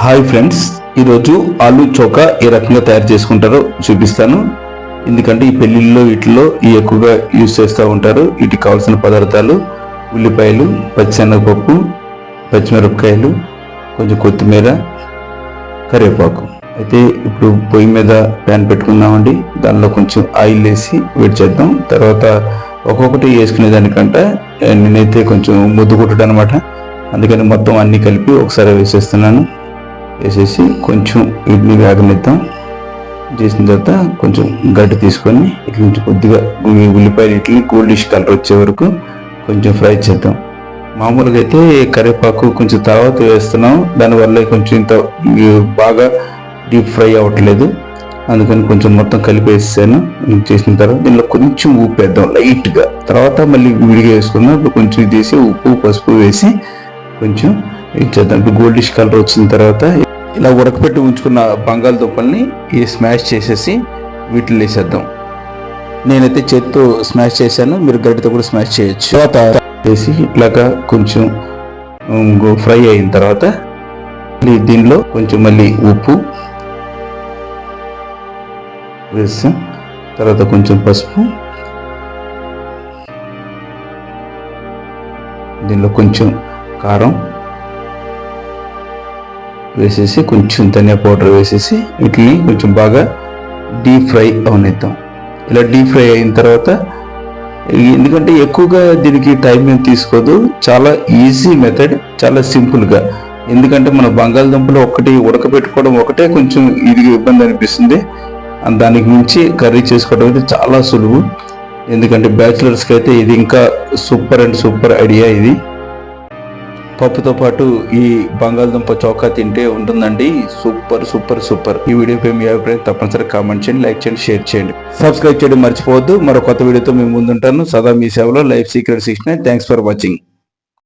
Hi friends ఈరోజు ఆలు చోకా ఏ రకంగా తయారు చేసుకుంటారో చూపిస్తాను. ఎందుకంటే ఈ పెళ్ళిళ్ళలో వీటిలో ఈ ఎక్కువగా యూజ్ చేస్తూ ఉంటారు. వీటికి కావాల్సిన పదార్థాలు ఉల్లిపాయలు పచ్చిశనగపప్పు పచ్చిమిరపకాయలు కొంచెం కొత్తిమీర కరివేపాకు. అయితే ఇప్పుడు పొయ్యి మీద ప్యాన్ పెట్టుకుందామండి. దానిలో కొంచెం ఆయిల్ వేసి వేడి చేద్దాం. తర్వాత ఒక్కొక్కటి వేసుకునే దానికంటే నేనైతే కొంచెం ముద్దు కొట్టడం అనమాట అందుకని మొత్తం అన్నీ కలిపి ఒకసారి వేసేస్తున్నాను. వేసేసి కొంచెం వీటిని వేగనిద్దాం. చేసిన తర్వాత కొంచెం గడ్డి తీసుకొని ఇట్లా నుంచి కొద్దిగా ఉల్లిపాయలు ఇట్లని గోల్డిష్ కలర్ వచ్చే వరకు కొంచెం ఫ్రై చేద్దాం. మామూలుగా అయితే కరివేపాకు కొంచెం తర్వాత వేస్తున్నాం. దానివల్ల కొంచెం ఇంత బాగా డీప్ ఫ్రై అవ్వట్లేదు. అందుకని కొంచెం మొత్తం కలిపేసాను చేసిన తర్వాత దీనిలో కొంచెం ఉప్పు వేద్దాం లైట్గా. తర్వాత మళ్ళీ విడిగా వేసుకుందాం ఇప్పుడు కొంచెం ఇది ఉప్పు పసుపు వేసి కొంచెం ఇచ్చేద్దాం ఇప్పుడు గోల్డిష్ కలర్ వచ్చిన తర్వాత ఇలా ఉడకపెట్టి ఉంచుకున్న బంగాళదుంపల్ని ఈ స్మాష్ చేసేసి వీటిని వేసేద్దాం. నేనైతే చేత్తో స్మాష్ చేశాను మీరు గడ్డితో కూడా స్మాష్ చేయొచ్చు. తర్వాత వేసి ఇలాగా కొంచెం ఫ్రై అయిన తర్వాత మళ్ళీ దీనిలో కొంచెం మళ్ళీ ఉప్పు వేస్తాం తర్వాత కొంచెం పసుపు దీనిలో కొంచెం కారం వేసేసి కొంచెం ధనియా పౌడర్ వేసేసి వీటిని కొంచెం బాగా డీప్ ఫ్రై అవనిద్దాం. ఇలా డీప్ ఫ్రై అయిన తర్వాత ఎందుకంటే ఎక్కువగా దీనికి టైం ఏం తీసుకోదు. చాలా ఈజీ మెథడ్ చాలా సింపుల్గా. ఎందుకంటే మన బంగాళదుంపలు ఒకటి ఉడకబెట్టుకోవడం ఒకటే కొంచెం ఇది ఇబ్బంది అనిపిస్తుంది. దానికి మించి కర్రీ చేసుకోవడం అయితే చాలా సులువు. ఎందుకంటే బ్యాచిలర్స్కి అయితే ఇది ఇంకా సూపర్ అండ్ సూపర్ ఐడియా ఇది. పప్పుతో పాటు ఈ బంగాళదుంప చౌకా తింటే ఉంటుందండి. Super super super. ఈ వీడియోపై మీ అభిప్రాయం తప్పనిసరిగా కామెంట్ చేయండి లైక్ చేయండి షేర్ చేయండి. సబ్స్క్రైబ్ చేయడం మర్చిపోవద్దు. మరో కొత్త వీడియోతో మేము ముందుంటాను. సదా మీ సేవలో life secret six thanks for watching